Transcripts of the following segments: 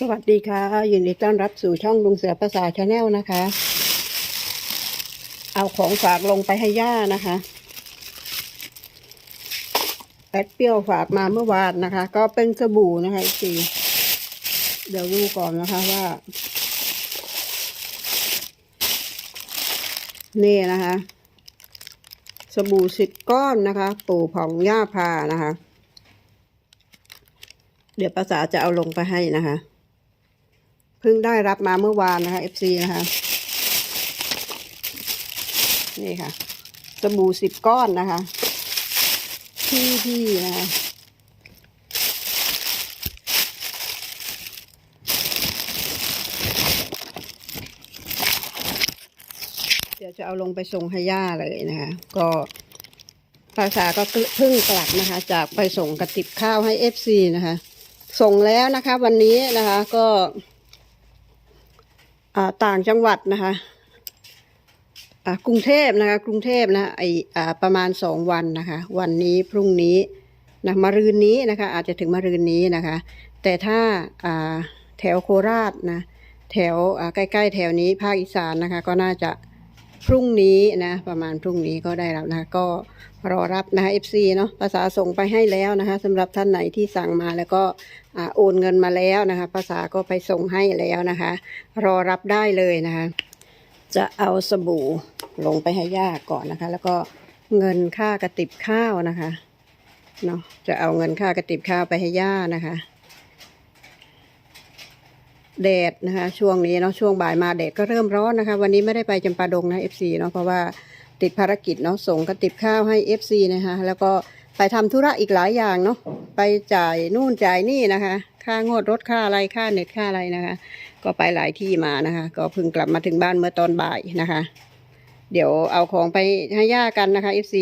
สวัสดีค่ะยินดีต้อนรับสู่ช่องลุงเสือภาษาชาแนลนะคะ เอาของฝากลงไปให้ย่านะคะแอดเปรี้ยวฝากมาเมื่อวานนะคะ ก็เป็นสบู่นะคะอีกทีเดี๋ยวดูก่อนนะคะว่า นี่นะคะ สบู่สิบก้อนนะคะปู่ผ่องย่าพานะคะ เดี๋ยวภาษาจะเอาลงไปให้นะคะ พิ่งได้รับมาเมื่อวานนะคะ FC นะคะ นี่ค่ะ สบู่สิบก้อนนะคะ ที่ที่นะคะ เดี๋ยวจะเอาลงไปส่งให้ย่าเลยนะคะ ก็ภาษาก็เพิ่งกลับนะคะ จากไปส่งกระติบข้าวให้ FC นะคะ ส่งแล้วนะคะ วันนี้นะคะก็ ต่างจังหวัดนะคะกรุงเทพนะคะกรุงเทพนะไออประมาณสองวันนะคะ วันนี้พรุ่งนี้นะมะรืนนี้นะคะ อาจจะถึงมะรืนนี้นะคะ แต่ถ้าแถวโคราชนะแถวใกล้ๆ แถวนี้ภาคอีสานนะคะ ก็น่าจะพรุ่งนี้นะประมาณพรุ่งนี้ก็ได้แล้วนะคะก็ รอรับนะคะ FC เนาะภาษาส่งไปให้แล้วนะคะสำหรับท่านไหนที่สั่งมาแล้วก็โอนเงินมาแล้วนะคะ ภาษาก็ไปส่งให้แล้วนะคะ รอรับได้เลยนะคะ จะเอาสบู่ลงไปให้ย่าก่อนนะคะ แล้วก็เงินค่ากระติบข้าวนะคะเนาะจะเอาเงินค่ากระติบข้าวไปให้ย่านะคะแดดนะคะ ช่วงนี้เนาะช่วงบ่ายมาแดดก็เริ่มร้อนนะคะ วันนี้ไม่ได้ไปจำปาดงนะ FC เนาะเพราะว่า ติดภารกิจเนาะส่งกระติบข้าวให้ FC นะคะ แล้วก็ไปทำธุระอีกหลายอย่างเนาะไปจ่ายนู่นจ่ายนี่นะคะ ค่างวดรถค่าอะไรค่าเน็ตค่าอะไรนะคะ ก็ไปหลายที่มานะคะ ก็เพิ่งกลับมาถึงบ้านเมื่อตอนบ่ายนะคะ เดี๋ยวเอาของไปให้ย่ากันนะคะ FC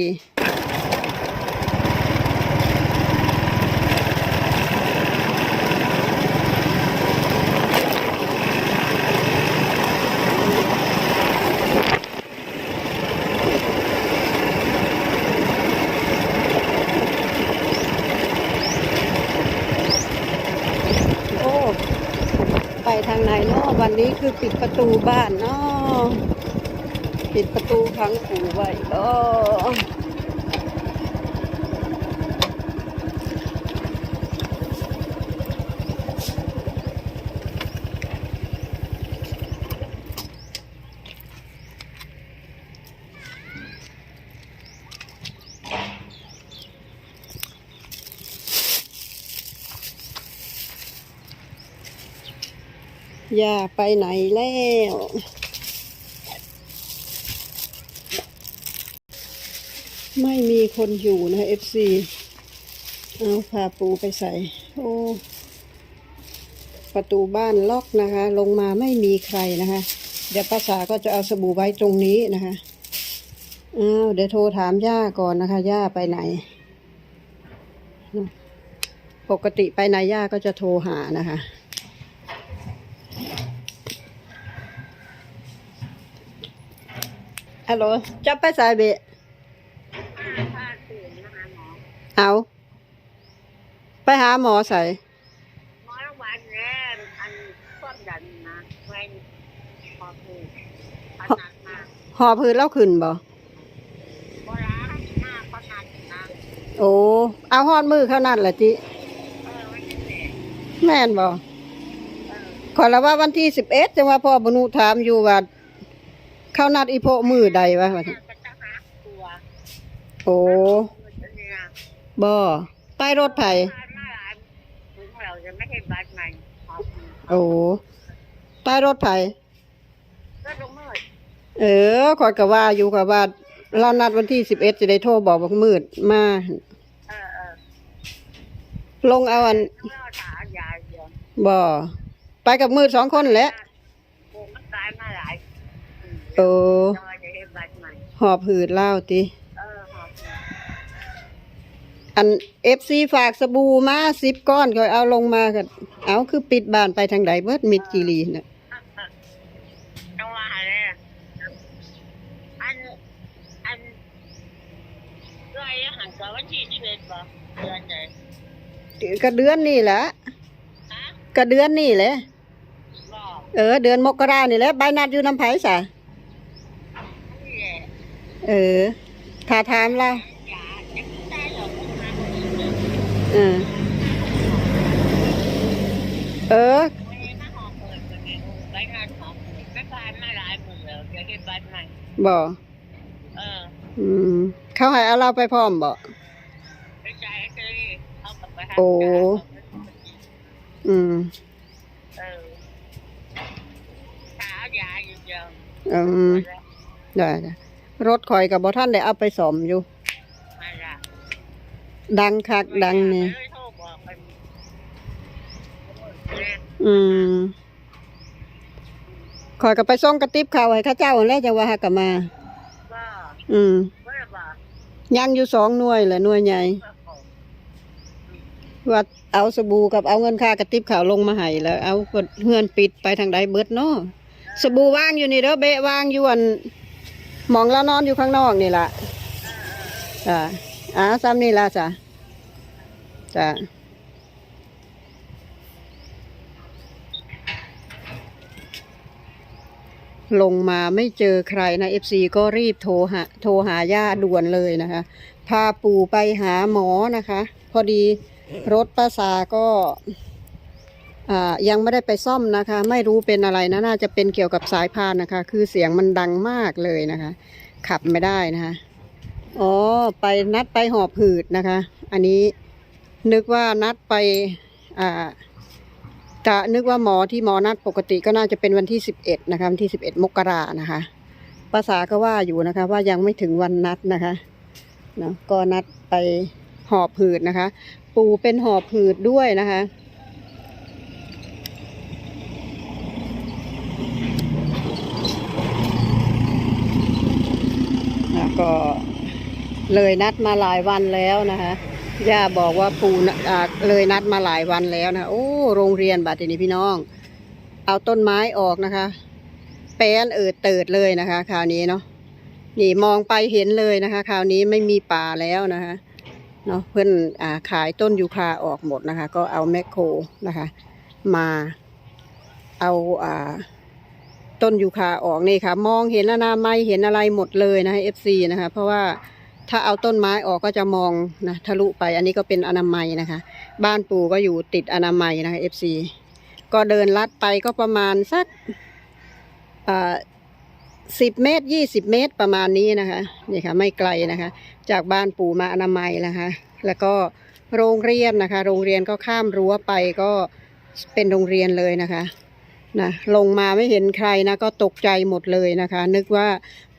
โอ้ ไปทางไหนเนาะวันนี้คือปิดประตูบ้านเนาะปิดประตูขังปู่ไว้ก็ ย่าไปไหนแล้ว ไม่มีคนอยู่นะ FC เอาพาปูไปใส่ โอ้ ประตูบ้านล็อกนะคะ ลงมาไม่มีใครนะคะ เดี๋ยวภาษาก็จะเอาสบู่ไว้ตรงนี้นะคะอ้าวเดี๋ยวโทรถามย่าก่อนนะคะ ย่าไปไหน ปกติไปไหนย่าก็จะโทรหานะคะ ฮัลโหลจะไปสายเบะเอาไปหาหมอใส่หมอโรงพยาบาลเนี่อันความดันนะไว้พอผูกขนาดมาหอพื้นแล้วขึ้นบ่โบราณหน้าขนาดนะโอ้เอาหอดมือเข้านั่นแหละจิแม่นบ่เออขอละว่าวันที่สิบเอ็ดจังว่าพ่อบนุถามอยู่ว่า เข้านัดอีโพมือใดวะว่าซั่นก็จะหาตัวโอ้เนี่ยบ่ใต้รถไผทานมาหลายถึงเราจะไม่ให้บัตรใหม่ขอผูกโอ้ใต้รถไผก็ลงมืดเออขอยก็ว่าอยู่กับว่าเรานัดวันที่สิบเอ็ดจะได้โทรบอกว่ามืดมาเออเออลงเอาอันต้องเล่าถายาเดียวบ่ไปกับมืดสองคนแหละ โอ้มันตายมาหลายโอ้จะจะให้บัตรใหม่หอบหืดเล่าติ เออขอบคุณอันเอฟซีฝากสบู่มาสิบก้อนก็เอาลงมากันเอาคือปิดบ้านไปทางใดเบิดมิดจีรีน่ะจังหวะเลยอันอันไรอาหารกับวันที่ที่เบ็ดบ่เดือนไหนก็เดือนนี่แหละฮะก็เดือนนี่แหละก็เออ เดือนมกรานี่แหละใบนัดอยู่น้ำไผ่สะนี่แหละ เออถ้าถามเราอย่าจะกินได้หรอกต้องมาคนอื่นเลยเออเออไม่ได้มาหอมเปิดคนนี้ใบงานหอมเปิดไปบ้านมาหลายหมื่นแล้วจะเห็นบ้านใหม่บ่เอออืมเขาให้เอาเราไปพร้อมบ่ไปจ่ายไอ้เจ้ยเอากลับไปหาโอ้อืมเออขายาอยู่เดียวอืมได้จ้ะ รถคอยกับบ่ท่านได้เอาไปสมอยู่ มาละดังคักดังนี่ไม่ได้โทรบอกกันเอออืมคอยกับไปส่งกระติบข่าวให้เข้าเจ้าแล้วจะว่าหากะมาก็อืมไม่ได้บอกยังอยู่สองหน่วยแหละหน่วยใหญ่ว่าเอาสบู่กับเอาเงินค่ากระติบข่าวลงมาให้แล้ว เอาเงินปิดไปทางใดเบิดเนาะสบู่ว่างอยู่นี่เด้อเบะว่างอยู่อันห มองแล้วนอนอยู่ข้างนอกนี่ละจ้ะอ่าซ้ำนี่ละจ้ะจ้ะลงมาไม่เจอใครนะเอฟซีก็รีบโทรหาโทรหาญาด่วนเลยนะคะ พาปู่ไปหาหมอนะคะ พอดีรถป้าสาก็ ยังไม่ได้ไปซ่อมนะคะ ไม่รู้เป็นอะไรนะน่าจะเป็นเกี่ยวกับสายพานนะคะ คือเสียงมันดังมากเลยนะคะ ขับไม่ได้นะคะอ๋อไปนัดไปหอบหืดนะคะ อันนี้นึกว่านัดไปอ่าจะนึกว่าหมอที่หมอนัดปกติก็น่าจะเป็นวันที่สิบเอ็ดนะคะวันที่สิบเอ็ดมกรานะคะภาษาก็ว่าอยู่นะคะ ว่ายังไม่ถึงวันนัดนะคะเนาะก็นัดไปหอบหืดนะคะ ปูเป็นหอบหืดด้วยนะคะ แล้ว ก็เลยนัดมาหลายวันแล้วนะคะย่าบอกว่าปูน่ะเลยนัดมาหลายวันแล้วนะะโอ้ โรงเรียนบัดนี้พี่น้อง เอาต้นไม้ออกนะคะ แป้นเอิดเติดเลยนะคะ คราวนี้เนาะ นี่มองไปเห็นเลยนะคะ คราวนี้ไม่มีป่าแล้วนะคะ เนาะเพื่อนอาขายต้นยูคาออกหมดนะคะ ก็เอาแมคโครนะคะ มา เอาอ่า ต้นยูคาออกนี่ค่ะ มองเห็นอนามัยเห็นอะไรหมดเลยนะคะ FC นะคะ เพราะว่าถ้าเอาต้นไม้ออกก็จะมองนะทะลุไป อันนี้ก็เป็นอนามัยนะคะ บ้านปู่ก็อยู่ติดอนามัยนะคะ FC ก็เดินลัดไปก็ประมาณสักสิบเมตรยี่สิบเมตรประมาณนี้นะคะนี่ค่ะ ไม่ไกลนะคะ จากบ้านปู่มาอนามัยนะคะ แล้วก็โรงเรียนนะคะ โรงเรียนก็ข้ามรั้วไปก็เป็นโรงเรียนเลยนะคะ นะลงมาไม่เห็นใครนะก็ตกใจหมดเลยนะคะ นึกว่า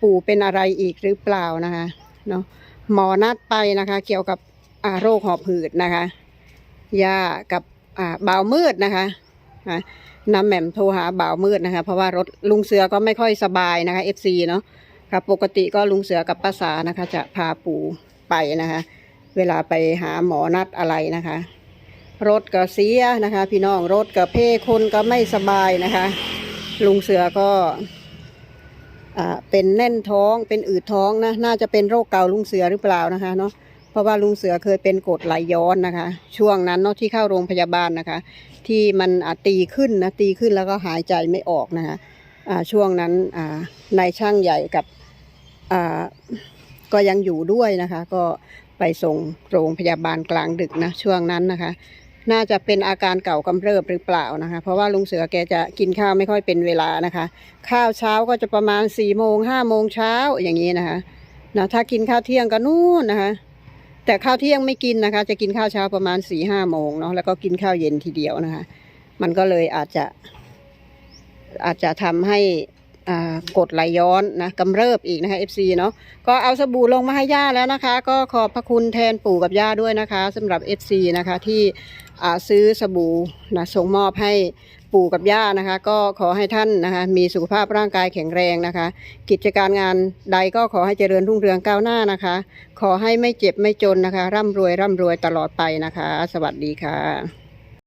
ปู่เป็นอะไรอีกหรือเปล่านะคะเนาะหมอนัดไปนะคะ เกี่ยวกับโรคหอบหืดนะคะยากับอ่าบาวมืดนะคะอะน้ำแหม่มโทรหาบ่าวมืดนะคะ เพราะว่ารถลุงเสือก็ไม่ค่อยสบายนะคะ FC เนาะครับปกติก็ลุงเสือกับป้าสานะคะ จะพาปู่ไปนะคะ เวลาไปหาหมอนัดอะไรนะคะ รถก็เสียนะคะ พี่น้องรถก็เพ่คนก็ไม่สบายนะคะ ลุงเสือก็อ่าเป็นแน่นท้องเป็นอืดท้องนะน่าจะเป็นโรคเก่าลุงเสือหรือเปล่านะคะเนาะเพราะว่าลุงเสือเคยเป็นกดไหลย้อนนะคะ ช่วงนั้นเนาะที่เข้าโรงพยาบาลนะคะ ที่มันอตีขึ้นนะตีขึ้นแล้วก็หายใจไม่ออกนะคะอ่าช่วงนั้นอ่านายช่างใหญ่กับอ่าก็ยังอยู่ด้วยนะคะ ก็ไปส่งโรงพยาบาลกลางดึกนะช่วงนั้นนะคะ น่าจะเป็นอาการเก่ากำเริบหรือเปล่านะคะ เพราะว่าลุงเสือแกจะกินข้าวไม่ค่อยเป็นเวลานะคะ ข้าวเช้าก็จะประมาณสี่โมงห้าโมงเช้าอย่างนี้นะคะนะถ้ากินข้าวเที่ยงก็นู่นนะคะ แต่ข้าวเที่ยงไม่กินนะคะ จะกินข้าวเช้าประมาณสี่ห้าโมงเนาะแล้วก็กินข้าวเย็นทีเดียวนะคะ มันก็เลยอาจจะอาจจะทำให้ กดไหลย้อนนะกำเริบอีกนะคะ FC เนาะก็เอาสบู่ลงมาให้ย่าแล้วนะคะ ก็ขอบพระคุณแทนปู่กับย่าด้วยนะคะสำหรับ FC นะคะที่ซื้อสบู่นะส่งมอบให้ปู่กับย่านะคะ ก็ขอให้ท่านนะคะ มีสุขภาพร่างกายแข็งแรงนะคะ กิจการงานใดก็ขอให้เจริญรุ่งเรืองก้าวหน้านะคะ ขอให้ไม่เจ็บไม่จนนะคะ ร่ำรวยร่ำรวยตลอดไปนะคะ สวัสดีค่ะ